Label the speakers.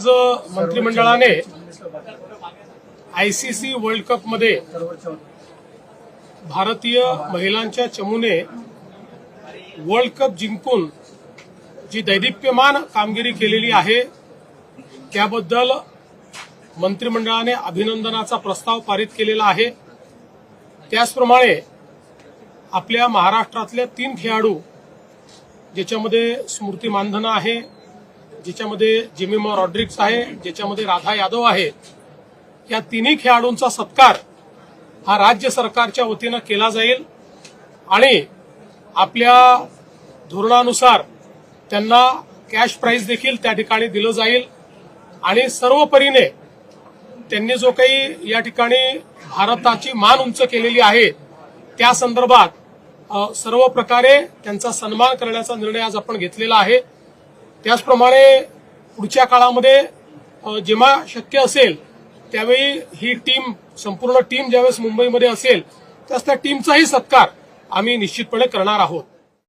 Speaker 1: आज मंत्रिमंडळाने ICC world कपमध्ये भारतीय महिलांच्या चमूने वर्ल्ड कप जिंकून जी दैदिप्यमान कामगिरी केलेली आहे त्याबद्दल मंत्रिमंडळाने अभिनंदनाचा प्रस्ताव पारित केलेला आहे. त्याचप्रमाणे आपल्या महाराष्ट्रातल्या तीन खेळाडू ज्याच्यामध्ये स्मृती मानधना आहे ज्याच्यामध्ये जिमिमा रॉड्रिक्स आहे ज्याच्यामध्ये राधा यादव आहे या तिन्ही खेळाडूंचा सत्कार हा राज्य सरकारच्या वतीनं केला जाईल आणि आपल्या धोरणानुसार त्यांना कॅश प्राईज देखील त्या ठिकाणी दिलं जाईल. आणि सर्व परीने त्यांनी जो काही या ठिकाणी भारताची मान उंच केलेली आहे त्या संदर्भात सर्व प्रकारे त्यांचा सन्मान करण्याचा निर्णय आज आपण घेतलेला आहे. त्याचप्रमाणे पुढच्या काळामध्ये जेव्हा शक्य असेल त्यावेळी ही टीम संपूर्ण टीम ज्यावेळेस मुंबईमध्ये असेल त्याच त्या टीमचाही सत्कार आम्ही निश्चितपणे करणार आहोत.